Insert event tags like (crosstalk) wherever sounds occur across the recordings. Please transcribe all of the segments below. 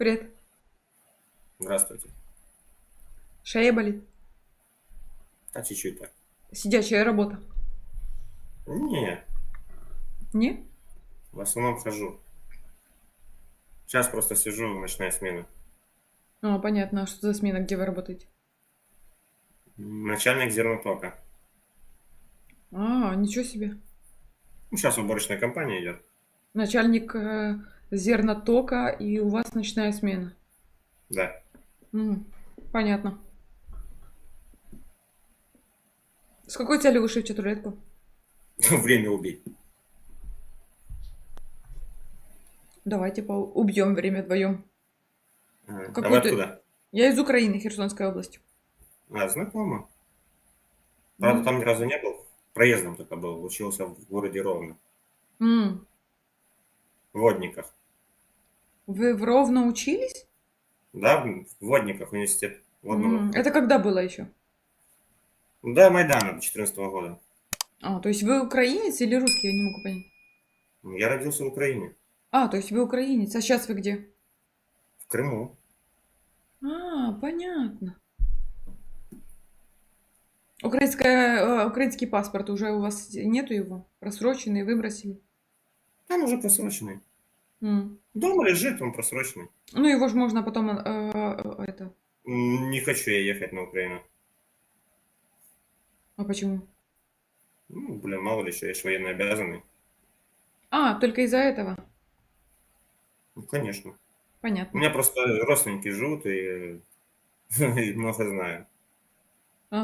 Привет. Здравствуйте. Шея болит. А чуть-чуть так. Сидячая работа. Не, Не? в основном хожу. Сейчас просто сижу, ночная смена. А, понятно. А что за смена, где вы работаете? Начальник зернотока. А, ничего себе. Ну, сейчас уборочная компания идет. Начальник э, зернотока, и у вас ночная смена. Да. Мгм. Понятно. С какой целью вы шьете туалетку? Время убить. Давайте по- убьем время вдвоем. А вы ты- откуда? Я из Украины, Херсонской области. А, знакомо. Правда, М. там ни разу не был. Проездом только был. Учился в городе Ровно. М. В Водниках. Вы в Ровно учились? Да, в Водниках университет водного. М. Это когда было еще? Да, Майдана 2014 года. А, то есть вы украинец или русский? Я не могу понять. Я родился в Украине. А, то есть вы украинец. А сейчас вы где? В Крыму. А, понятно. Украинская, э, украинский паспорт уже у вас нету его? Просроченный, выбросили? Там уже просроченный. М. Дома лежит, он просроченный. Ну, его же можно потом, э, э, это... М, Не хочу я ехать на Украину. А почему? Ну, блин, мало ли что, я же военно обязанный. А, только из-за этого? Ну, конечно. У Понятно. меня просто родственники живут и, (laughs) и много знаю.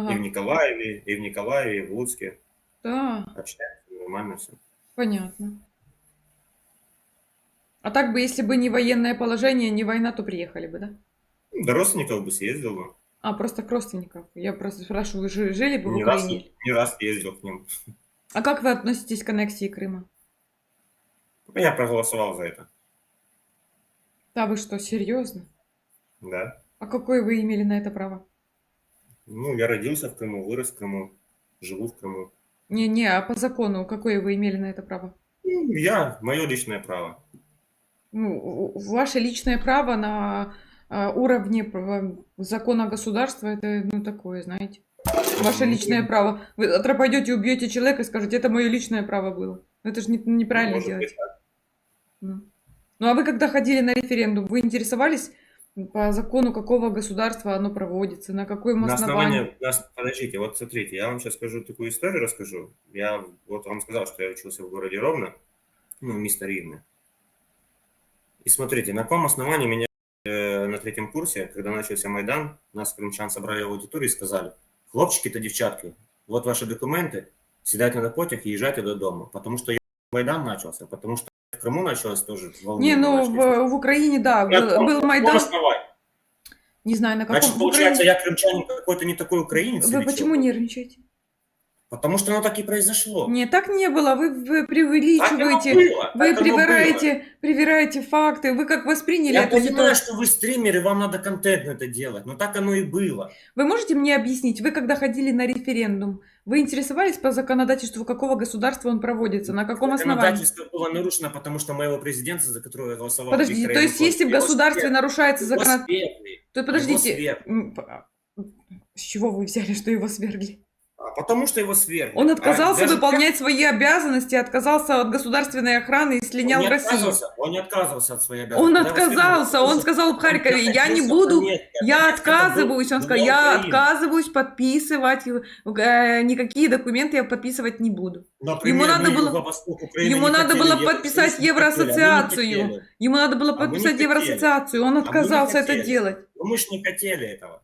И в Ага, Николаеве, и в Николаеве, и в Луцке. да, Общаемся, нормально все. понятно. А так бы, если бы не военное положение, не война, то приехали бы, да? До родственников бы съездил бы. А, просто к родственникам. Я просто спрашиваю, вы жи- жили бы в Не раз, Украине? не раз ездил к ним. А как вы относитесь к аннексии Крыма? Я проголосовал за это. Да вы что, серьезно? Да. А какое вы имели на это право? Ну, я родился в Крыму, вырос в Крыму, живу в Крыму. Не-не, а по закону какое вы имели на это право? Ну, я, мое личное право. Ну, ваше личное право на а, уровне закона государства, это, ну, такое, знаете. Ваше личное право. Вы завтра пойдете, убьете человека и скажете, это мое личное право было. Это же не- неправильно Может делать. Ну. Ну, а вы когда ходили на референдум, вы интересовались по закону какого государства оно проводится, на каком На основании? основании, на- подождите, вот смотрите, я вам сейчас скажу такую историю, расскажу. Я вот вам сказал, что я учился в городе Ровно, ну, место Ривны. И смотрите, на каком основании меня э, на третьем курсе, когда начался Майдан, нас, крымчан, собрали в аудитории и сказали, хлопчики то девчатки, вот ваши документы, сідайте на потяг и езжайте додому. Потому что я Майдан начался, потому что в Крыму началось тоже волнение. Не, ну в, в Украине, да, На был, был Майдан. основании? Не знаю, на каком. Значит, получается, Украине- я крымчанин какой-то не такой украинец? Вы почему чё? нервничаете? Потому что оно так и произошло. Не, так не было. Вы, вы преувеличиваете. было, Вы оно было. привираете, привираете факты. Вы как восприняли Я эту понимаю, ситуацию? что вы стример, и вам надо контентно это делать, но так оно и было. Вы можете мне объяснить, вы когда ходили на референдум, вы интересовались по законодательству, какого государства он проводится, на каком основании? Законодательство было нарушено, потому что моего президента, за которого я голосовал, Подождите, Виктора то есть если в государстве свергли. нарушается законодательство, то подождите, п- с чего вы взяли, что его свергли? А потому что его свергли. Он отказался А выполнять свои обязанности, отказался от государственной охраны и Он слинял в Россию. он не отказывался от своей Он обязанности. Свергли, отказался, он сказал в Харькове, он я не буду, а я отказываюсь, он сказал, я отказываюсь подписывать, э, никакие документы я подписывать не буду. Например, Ему надо было- Украины ему надо было подписать а не Евроассоциацию. Ему надо было А подписать. Евроассоциацию, он не отказался это делать. Но мы же не хотели этого.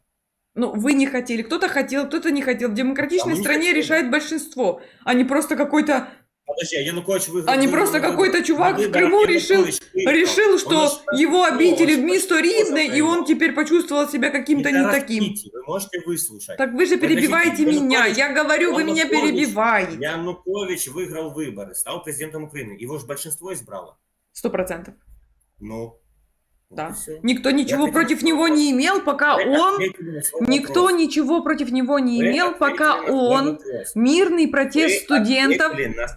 Ну, вы не хотели, кто-то хотел, кто-то не хотел. В демократичной А стране хотели. решает большинство, а не просто какой-то Подожди, а Янукович выиграл. А не просто какой-то чувак в Крыму решил- решил, что его обидели в очень мисто похож Ривны, на и он теперь почувствовал себя каким-то Не таким. Вы можете выслушать. Так вы же перебиваете меня. Я говорю, вы меня перебиваете. Янукович выиграл выборы, стал президентом Украины. Его же большинство избрало. Сто процентов. Ну, Да. и всё. Никто ничего хотел против него не имел, пока Вы он... Никто вопрос. ничего против него не имел, пока он... вопрос. Мирный протест Вы студентов...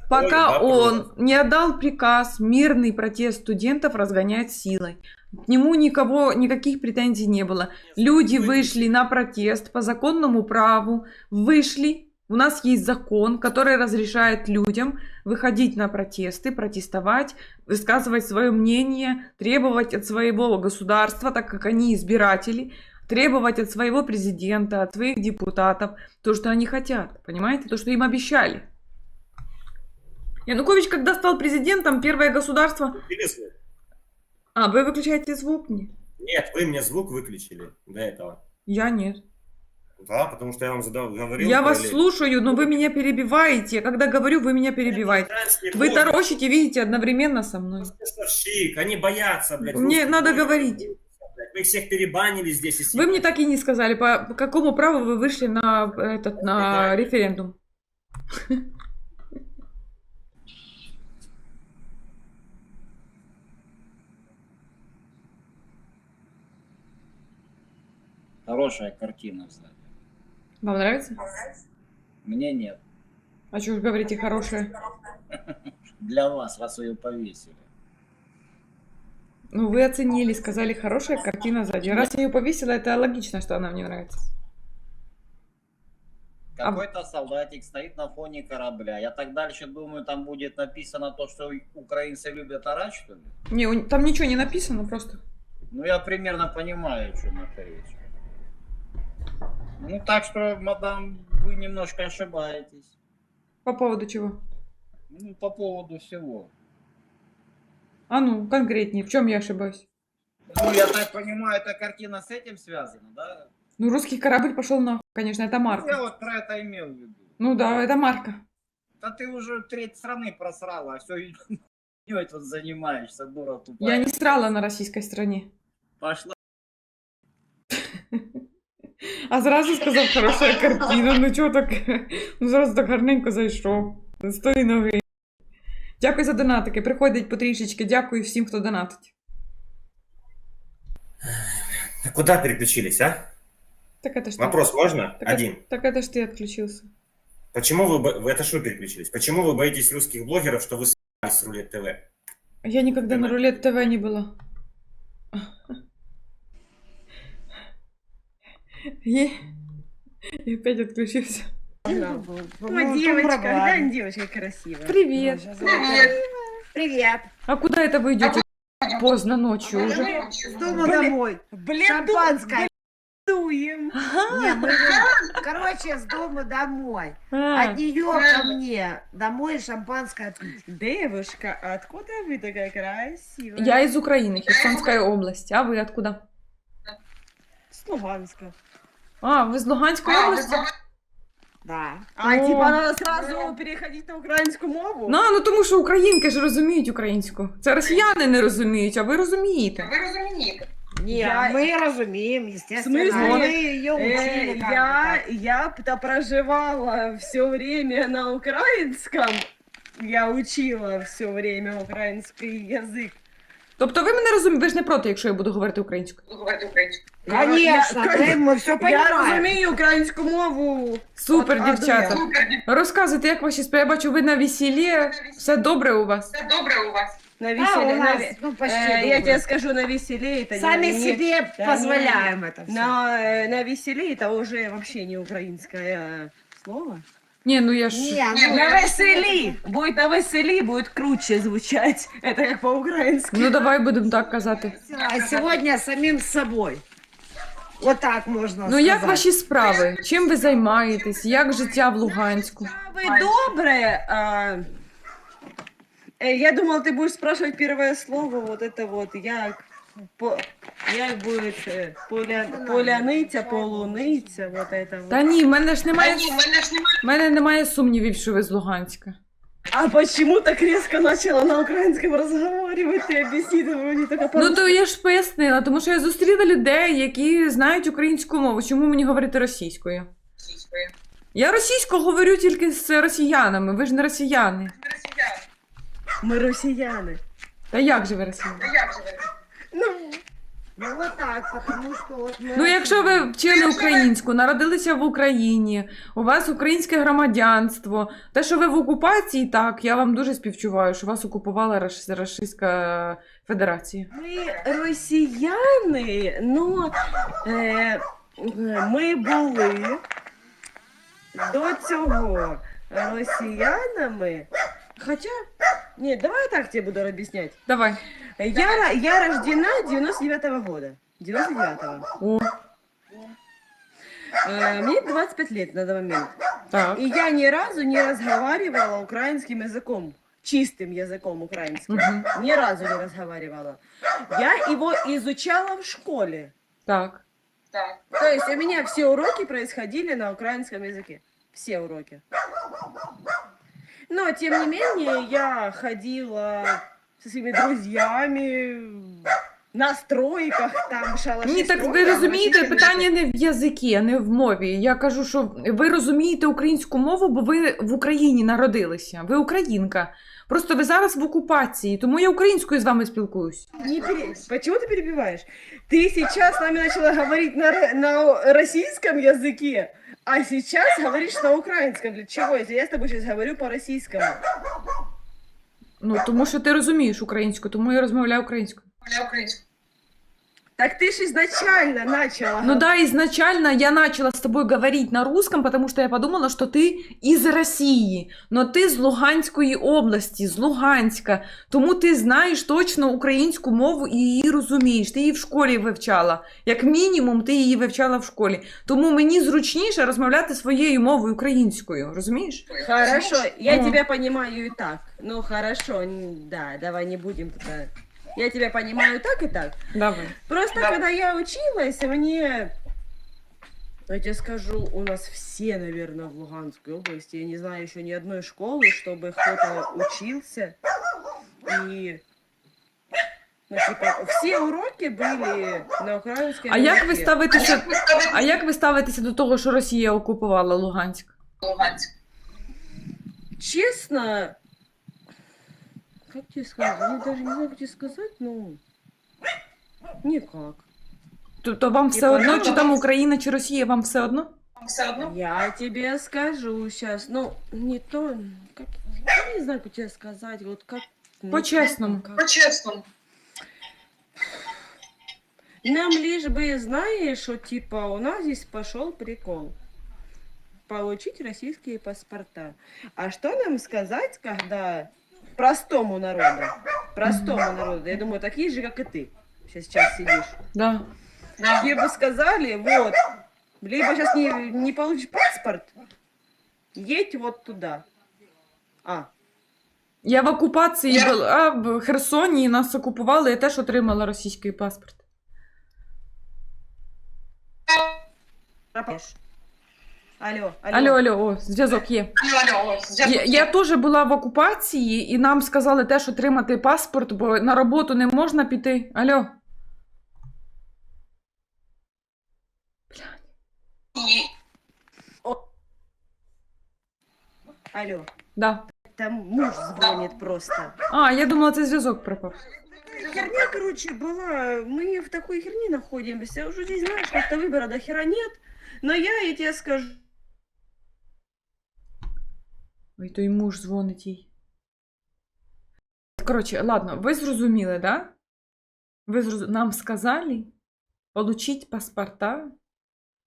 Пока вопрос. он не отдал приказ мирный протест студентов разгонять силой. К нему никого, никаких претензий не было. Люди вышли на протест по законному праву, вышли. У нас есть закон, который разрешает людям выходить на протесты, протестовать, высказывать свое мнение, требовать от своего государства, так как они избиратели, требовать от своего президента, от своих депутатов то, что они хотят. Понимаете? То, что им обещали. Янукович, когда стал президентом, первое государство... А, вы выключаете звук? Не. Нет, вы мне звук выключили до этого. Я нет. Да, потому что я вам задал, говорил. Я вас слушаю, но вы меня перебиваете. Когда говорю, вы меня перебиваете. Вы блогер, таращите, видите, одновременно со мной. поставщик, они боятся, блядь. Мне русских надо говорить. Вы их всех перебанили здесь. и Вы мне так и не сказали, по, какому праву вы вышли на этот на референдум. Хорошая картина, кстати. Вам нравится? Мне нет. А что вы говорите хорошее? Для вас, раз ее повесили. Ну, вы оценили, сказали, хорошая картина сзади. Раз я ее повесила, это логично, что она мне нравится. А Какой-то солдатик стоит на фоне корабля. Я так дальше думаю, там будет написано то, что украинцы любят орать, что ли? Не, там ничего не написано, просто. Ну, я примерно понимаю, о чем это речь. Ну, так что, мадам, вы немножко ошибаетесь. По поводу чего? Ну, по поводу всего. А ну, конкретнее, в чем я ошибаюсь? Ну, я так понимаю, эта картина с этим связана, да? Ну, русский корабль пошел на, конечно, это Ну, Я марка. вот про это имел в виду. Ну да, это марка. Да ты уже треть страны просрала, а все (laughs) тут занимаешься, дура тупая. Я не срала на российской стороне. Пошла. А зразу сказав, хороша картина. Ну чого так? Ну зразу так гарненько зайшов. З тої ноги. Дякую за донатики. Приходить потрішечки. Дякую всім, хто донатить. Так куда переключились, а? Так это ж ти. Вопрос можно? Так, это- Один. Так это ж ты отключился. Почему вы, бо- вы это что переключились? Почему вы боитесь русских блогеров, что вы с рулет ТВ? Я никогда на рулет ТВ не была. И, и опять отключился. О, девочка, глянь, девочка красивая. Привет. Привет. А куда это вы идете? Поздно ночью уже. С дома домой. Блин, Шампанское. дуем. Короче, с дома домой. А, От нее ко мне домой шампанское. Девушка, а откуда вы такая красивая? я из Украины, Херсонская область. А вы откуда? С Луганска. А, вы из Луганской области? Да. А, О. типа надо сразу переходить на українську мову? Ну, ну тому що українки ж розуміють українську. Це росіяни не розуміють, а ви розумієте. Не, Я- мы разумеем, естественно. В смысле? Мы ее Э, учили как я, бы я п- проживала все время на украинском. Я учила все время украинский язык. Тобто ви мене розумієте, ви ж не проти, якщо я буду говорити українською. так. Конечно, Я- мы, мы все Я понимаем. розумію українську мову. Супер, От А дівчата. Розказуйте, як ваші справи. Я бачу, ви на весіллі. Все добре у вас. На Да, веселе. у на нас, ве- ну, почти Э, я добрый. тебе скажу, на веселе это Сами не, не- себе да, позволяем это все. На, э, на веселе это уже вообще не украинское э, слово. Ні, ну я ж. Не, ну, На веселі! Будет на веселі, будет круче звучать. (laughs) Это как по-украински. Ну давай будемо так казати. а сегодня самим собой. Вот так можно Ну як сказать. ваші справи? Чим ви займаєтесь? Як життя в Луганську? Вы добрые. а, э, я думал, ты будешь спрашивать первое слово, вот это вот, як, по, як будет э, поля, поляниця, полуниця, вот это вот. Та ні, в мене ж немає. В мене немає сумнівів, що ви з Луганська. А почему так резко начала на украинском разговаривать? Ты объясни, ты вроде только по Ну то я ж пояснила, тому що я зустріла людей, які знають українську мову. Чому мені говорити російською? Я російською говорю тільки з росіянами. Ви ж не росіяни. Мы россияне. Та як же ви росіяни? Ну, Ну вот Так, потому что вот мы... Ну, якщо ви вчили українську, народилися в Україні, у вас українське громадянство, те, що ви в окупації, так, я вам дуже співчуваю, що вас окупувала Раш- Російська Федерація. Ми росіяни, ну е, ми були до цього росіянами. Хоча, ні, давай я так тебе буду об'ясняти. Давай. Я, я рождена 99-го года. 99-го. О, Э, мне 25 лет на данный момент. так. И я ни разу не разговаривала украинским языком. Чистым языком украинским. Мгм. Ни разу не разговаривала. Я его изучала в школе. Так. То есть у меня все уроки происходили на украинском языке. Все уроки. Но, тем не менее, я ходила со своими друзьями на стройках, там, шалаши Ні, так ви строила, розумієте, російським питання не в язикі, а не в мові. Я кажу, що ви розумієте українську мову, бо ви в Україні народилися. Ви українка. Просто ви зараз в окупації, тому я українською з вами спілкуюсь. Не пере- Почему ты перебиваешь? Ты сейчас с нами начала говорить на, ро- на российском языке, а сейчас говоришь на украинском. Для чего? Если я с тобой сейчас говорю по-российскому. Ну тому що ти розумієш українську, тому я розмовляю українською. Так ты же изначально начала. Ну да, изначально я начала с тобой говорить на русском, потому что я подумала, что ты из России, но ти з Луганської області, з Луганська, тому ти знаєш точно українську мову і її розумієш. Ти її в школі вивчала. Як мінімум, ти її вивчала в школі. Тому мені зручніше розмовляти своєю мовою українською, розумієш? Хорошо, я Ну. тебя понимаю и так. Ну хорошо, да, давай не будем туда Я тебя понимаю так и так. Давай. Просто когда я училась, мне... Я тебе скажу, у нас все, наверное, в Луганской области. Я не знаю еще ни одной школы, чтобы кто-то учился. И... Ну, типа, все уроки были на украинском А як ви языке. ставитеся? А як ви ставитеся до того, що Росія окупувала Луганськ? Честно, как тебе сказать? Я даже не знаю, как тебе сказать, ну... Никак. Тобто вам все одно, чи там Україна, чи Росія, вам все одно? Я тебе скажу сейчас, ну, не то, как, я не знаю, как тебе сказать, вот как... ну, По-честному. как- По-чесному. Нам лишь бы, знаешь, вот типа у нас здесь пошел прикол. Получить российские паспорта. А что нам сказать, когда простому народу, простому народу, я думаю, такие же, как и ты, сейчас сидишь, Да. тебе бы сказали, вот, либо сейчас не, не получишь паспорт, едь вот туда. А, Я в окупації Я- була в Херсоні, і нас окупували, я теж отримала російський паспорт. пропаешь. Алло, алло. Алло, алло, о, зв'язок є. Алло, алло, Я, я теж була в окупації, і нам сказали теж отримати паспорт, бо на роботу не можна піти. Алло. Алло. Да. Там муж звонит просто. А, я думала, це зв'язок пропав. Херня, короче, была. Мы в такой херне находимся. Уже здесь, знаешь, как-то выбора до хера нет. Но я, я тебе скажу, Ой, той муж дзвонить їй. Коротше, ладно, ви зрозуміли, да? Ви зроз... Нам сказали получить паспорта,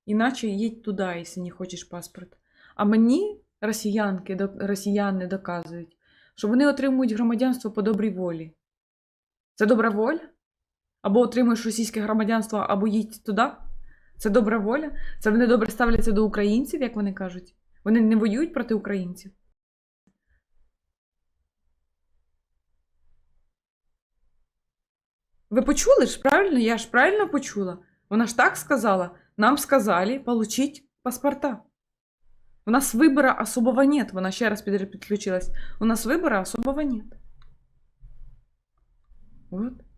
іначе їдь туди, якщо не хочеш паспорт. А мені росіянки, росіяни доказують, що вони отримують громадянство по добрій волі. Це добра воля? Або отримуєш російське громадянство, або їдь туди. Це добра воля? Це вони добре ставляться до українців, як вони кажуть. Вони не воюють проти українців. Ви почули ж правильно? Я ж правильно почула. Вона ж так сказала. Нам сказали получить паспорта. У нас вибора особого нет. Вона ще раз підключилась. У нас вибора особого нет. От.